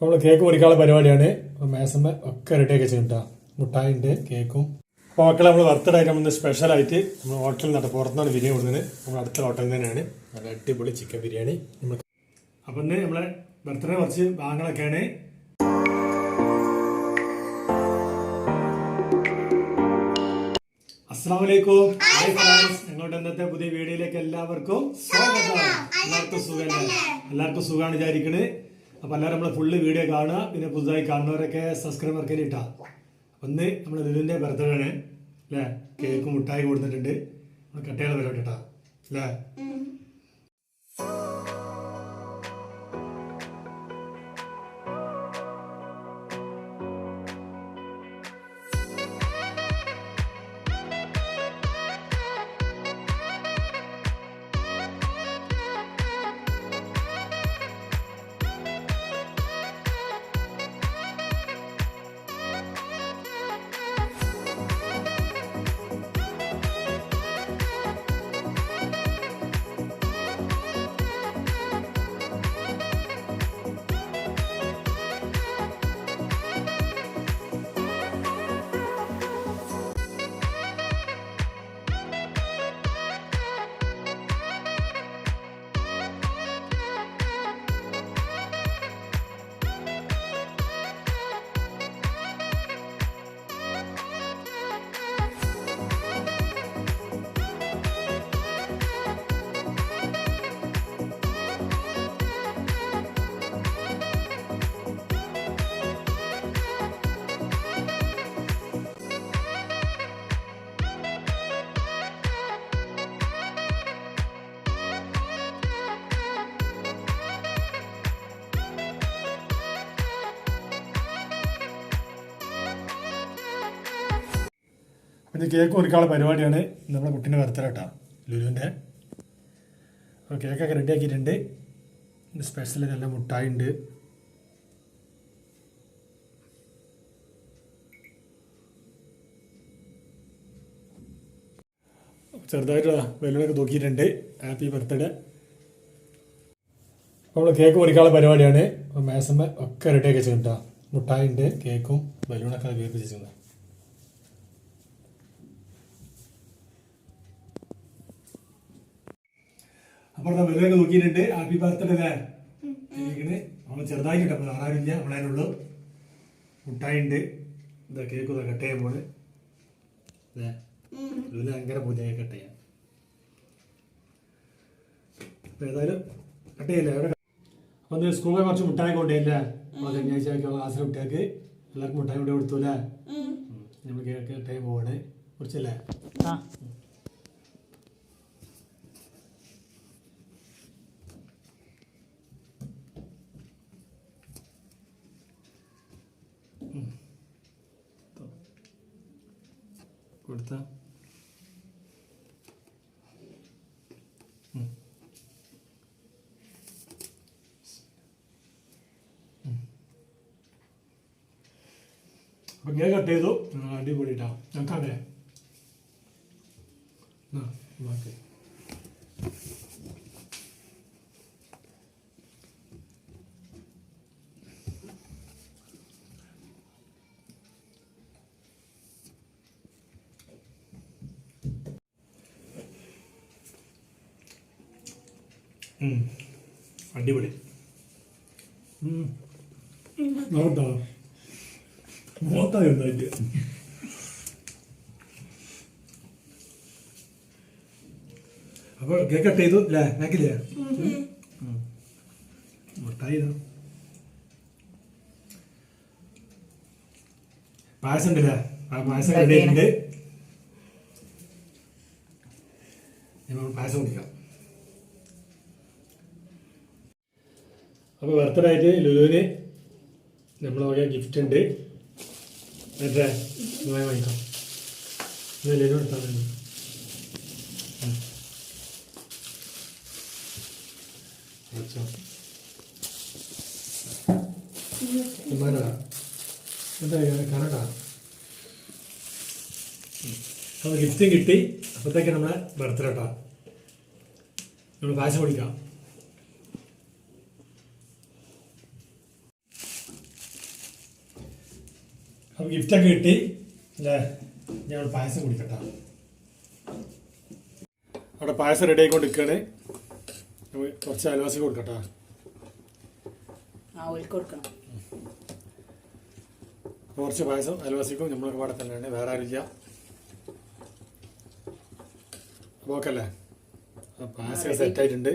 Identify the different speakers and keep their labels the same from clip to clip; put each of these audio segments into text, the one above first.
Speaker 1: നമ്മൾ കേക്ക് പൊരിക്കാനുള്ള പരിപാടിയാണ്. അപ്പോൾ മേസമ്മ ഒക്കെ റെഡിയാക്കി വെച്ചിട്ടാ മുട്ടായിണ്ട് കേക്കും അപ്പോൾ മക്കളെ നമ്മൾ ബർത്ത്ഡേ ആയിട്ട് നമ്മൾ സ്പെഷ്യലായിട്ട് നമ്മൾ ഹോട്ടലിൽ നിന്ന് പുറത്തുനിന്നാണ് ബിരിയാണി കൊടുക്കുന്നത്. നമ്മൾ അടുത്ത ഹോട്ടലിൽ തന്നെയാണ്. നല്ല അടിപൊളി ചിക്കൻ ബിരിയാണി നമ്മൾ അപ്പം ഇന്ന് നമ്മളെ ബർത്ത്ഡേ കുറച്ച് ഭാഗങ്ങളൊക്കെയാണ്. ഹായ് ഫ്രണ്ട്സ് ഞങ്ങളുടെ ഇന്നത്തെ പുതിയ വീഡിയോയിലേക്ക് എല്ലാവർക്കും സ്വാഗതം. എല്ലാവർക്കും സുഖമല്ലേ എല്ലാവർക്കും സുഖമാണ് വിചാരിക്കണ്. അപ്പൊ എല്ലാവരും നമ്മൾ ഫുള്ള് വീഡിയോ കാണുക. പിന്നെ പുതുതായി കാണുന്നവരൊക്കെ സബ്സ്ക്രൈബർക്ക് ഇട്ടാ. ഒന്ന് നമ്മൾ ലുലുവിന്റെ ബർത്ത്ഡേ ആണ്. അല്ലേ കേക്ക് മുട്ടായി കൊടുത്തിട്ടുണ്ട്. നമ്മൾ കട്ടയാളെ പരിപാടി കേട്ടാ. അല്ലേ പിന്നെ കേക്ക് കുറിക്കാനുള്ള പരിപാടിയാണ് നമ്മുടെ കുട്ടീന്റെ ബർത്ത്ഡേ ലുലുവിന്റെ അപ്പോൾ കേക്കൊക്കെ റെഡിയാക്കിയിട്ടുണ്ട് സ്പെഷ്യൽ നല്ല മുട്ടായി ഉണ്ട് ചെറുതായിട്ട് ബലൂണൊക്കെ തൂക്കിയിട്ടുണ്ട് ഹാപ്പി ബർത്ത്ഡേ നമ്മൾ കേക്ക് മുറിക്കാനുള്ള പരിപാടിയാണ്. മേസമ്മ ഒക്കെ റെഡി ആക്കി വെച്ചിട്ടുണ്ടോ മുട്ടായി ഉണ്ട് കേക്കും ബലൂണൊക്കെ വീർപ്പിച്ചിട്ടുണ്ട് അപ്പോൾ നമ്മൾ ബലൂണൊക്കെ നോക്കിയിട്ടുണ്ട്. ഹാപ്പി ബർത്ത്ഡേ അല്ലേ? നമ്മൾ ചെറുതായിട്ട് നമ്മൾ ആറാറില്ല നമ്മളതിനുള്ളൂ മുട്ടായി ഉണ്ട് ഇതാ കേക്ക് ഇതാ കട്ട് ചെയ്യാൻ പോണ്. അല്ലേ ഇതിൽ ഭയങ്കര പൂജയായി കട്ട് ചെയ്യാം അപ്പോൾ ഏതായാലും കട്ട് ചെയ്യില്ല? ഒന്ന് സ്കൂളിൽ കുറച്ച് മുട്ടായി കൊണ്ടുപോയില്ലേ അപ്പോൾ ശനിയാഴ്ച ക്ലാസ്സിലെ കുട്ടികൾക്ക് എല്ലാവർക്കും മുട്ടായി കൊണ്ട് കൊടുത്തു അല്ലേ നമ്മൾ കേക്ക് കട്ട് ചെയ്യാൻ പോവാണ്. കുറച്ചല്ലേ?
Speaker 2: ആ.
Speaker 1: കൊടുത്ത? അപ്പം കേക്ക് കട്ട് ചെയ്തു. അടിപൊളിട്ടാ. ഞങ്ങൾക്കാണേ ആ ഓക്കെ അടിപൊളി. നോക്കട്ടോ. മോത്തായി ഉണ്ടായിട്ട് അപ്പോൾ കേക്ക് കട്ട് ചെയ്തു അല്ലേ കേക്കില്ലേ മുട്ടായി. പായസം ഉണ്ടല്ലേ? ആ പായസം റെഡി പായസം കുടിക്കാം. അപ്പോൾ ബർത്ത്ഡേ ആയിട്ട് ലുലുവിന് നമ്മൾ വക ഗിഫ്റ്റ് ഉണ്ട്. നിങ്ങൾ വാങ്ങിക്കാം നിങ്ങൾ ലുലു എടുത്താൽ മതി കിട്ടി. അപ്പോഴത്തേക്ക് നമ്മളെ ബർത്ത്ഡേ കേട്ടോ നമ്മൾ പായസം കുടിക്കാം. അപ്പൊ ഗിഫ്റ്റൊക്കെ കിട്ടി. അല്ലേ? ഞങ്ങൾ പായസം കുടിക്കട്ടെ. അവിടെ പായസം റെഡി നമുക്ക് കുറച്ച് അയൽവാസി കൊടുക്കട്ടെ.
Speaker 2: കൊടുക്കണം.
Speaker 1: കുറച്ച് പായസം അയൽവാസിക്കും നമ്മളൊക്കെ പാടെ തന്നെയാണ്. വേറെ ആരുമില്ല അപ്പോൾ ഓക്കെ അല്ലേ? ആ പായസം സെറ്റ് ആയിട്ടുണ്ട്.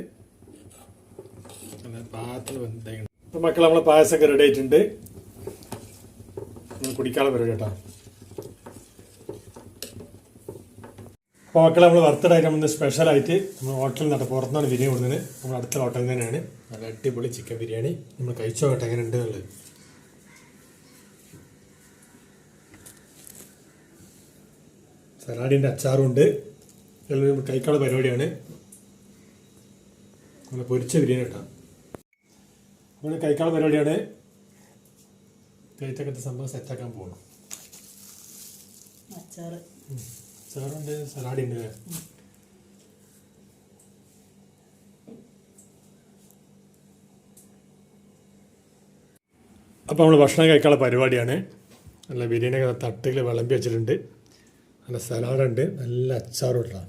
Speaker 1: പാത്രം വെന്തായിട്ടുണ്ട് അപ്പോൾ മക്കൾ നമ്മളെ പായസമൊക്കെ റെഡി ആയിട്ടുണ്ട്. നമ്മൾ വരും കേട്ടോ. അപ്പോൾ മക്കളെ നമ്മൾ ബർത്ത്ഡേ ആയിട്ട് നമ്മൾ സ്പെഷ്യലായിട്ട് നമ്മൾ ഹോട്ടലിൽ നിന്നാണ് പുറത്തുനിന്നാണ് ബിരിയാണി കൊടുക്കുന്നത് നമ്മൾ അടുത്ത ഹോട്ടലിൽ തന്നെയാണ്. നല്ല അടിപൊളി ചിക്കൻ ബിരിയാണി. നമ്മൾ കഴിച്ചോ കേട്ടോ എങ്ങനെ ഉണ്ട് എന്നുള്ളത് സലാഡിന്റെ അച്ചാറുണ്ട് എല്ലാം കഴിക്കാനുള്ള പരിപാടിയാണ്. നല്ല പൊരിച്ച ബിരിയാണി കേട്ടോ. നമ്മൾ കഴിക്കാനുള്ള പരിപാടിയാണ്. കഴിച്ചൊക്കെ സംഭവം സെറ്റ് സെറ്റാക്കാൻ പോകണം
Speaker 2: അച്ചാറ്.
Speaker 1: അച്ചാറുണ്ട് സലാഡ് ഉണ്ട്. അപ്പോൾ നമ്മൾ ഭക്ഷണം കഴിക്കാനുള്ള പരിപാടിയാണ്. നല്ല ബിരിയാണിയൊക്കെ തട്ടിൽ വിളമ്പി വെച്ചിട്ടുണ്ട്. നല്ല സലാഡുണ്ട്. നല്ല അച്ചാറും ഇട്ടാ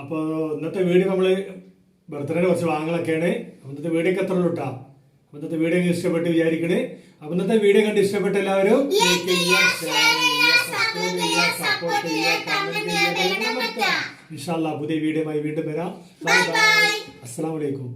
Speaker 1: അപ്പോൾ ഇന്നത്തെ വീഡിയോ നമ്മൾ ബർത്ത്ഡേയുടെ കുറച്ച് വാങ്ങലൊക്കെയാണ് ഇന്നത്തെ വീഡിയോ ഒക്കെ എത്ര ഉള്ളൂ കേട്ടോ ഇന്നത്തെ വീഡിയോ ഇഷ്ടപ്പെട്ട് വിചാരിക്കണേ. അപ്പൊ ഇന്നത്തെ വീഡിയോ കണ്ട് ഇഷ്ടപ്പെട്ട എല്ലാവരും. ഇൻഷാല്ലാ പുതിയ വീഡിയോ വീണ്ടും വരാം. അസ്സാം വലൈക്കും